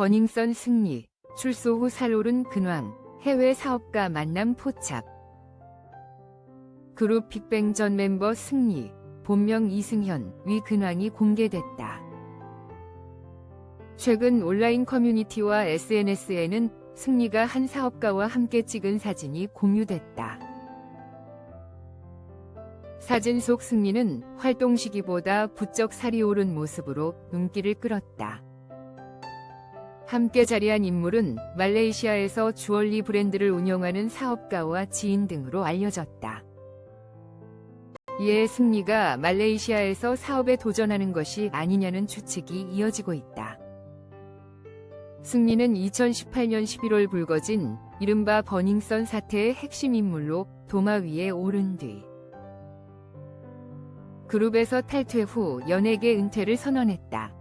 버닝썬 승리, 출소 후 살오른 근황, 해외 사업가 만남 포착. 그룹 빅뱅 전 멤버 승리, 본명 이승현, 위 근황이 공개됐다. 최근 온라인 커뮤니티와 SNS에는 승리가 한 사업가와 함께 찍은 사진이 공유됐다. 사진 속 승리는 활동 시기보다 부쩍 살이 오른 모습으로 눈길을 끌었다. 함께 자리한 인물은 말레이시아에서 주얼리 브랜드를 운영하는 사업가와 지인 등으로 알려졌다. 이에 승리가 말레이시아에서 사업에 도전하는 것이 아니냐는 추측이 이어지고 있다. 승리는 2018년 11월 불거진 이른바 버닝썬 사태의 핵심 인물로 도마 위에 오른 뒤 그룹에서 탈퇴 후 연예계 은퇴를 선언했다.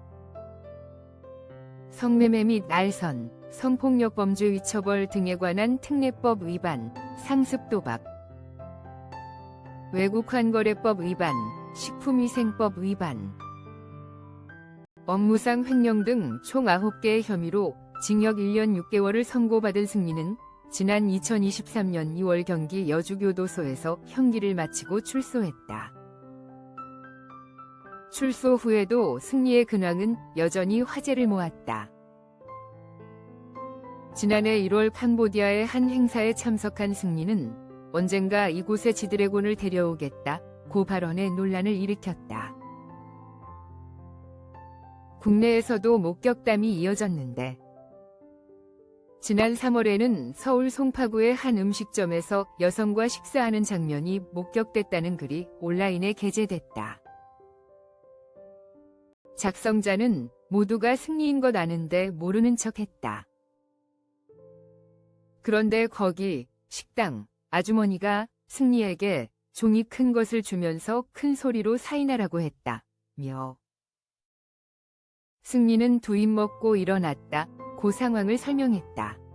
성매매 및 알선, 성폭력 범죄 위처벌 등에 관한 특례법 위반, 상습 도박, 외국환거래법 위반, 식품위생법 위반, 업무상 횡령 등 총 9개의 혐의로 징역 1년 6개월을 선고받은 승리는 지난 2023년 2월 경기 여주교도소에서 형기를 마치고 출소했다. 출소 후에도 승리의 근황은 여전히 화제를 모았다. 지난해 1월 캄보디아의 한 행사에 참석한 승리는 언젠가 이곳에 지드래곤을 데려오겠다 고 발언에 논란을 일으켰다. 국내에서도 목격담이 이어졌는데 지난 3월에는 서울 송파구의 한 음식점에서 여성과 식사하는 장면이 목격됐다는 글이 온라인에 게재됐다. 작성자는 모두가 승리인 것 아는데 모르는 척 했다. 그런데 거기 식당 아주머니가 승리에게 종이 큰 것을 주면서 큰 소리로 사인하라고 했다. 며. 승리는 두입 먹고 일어났다. 그 상황을 설명했다.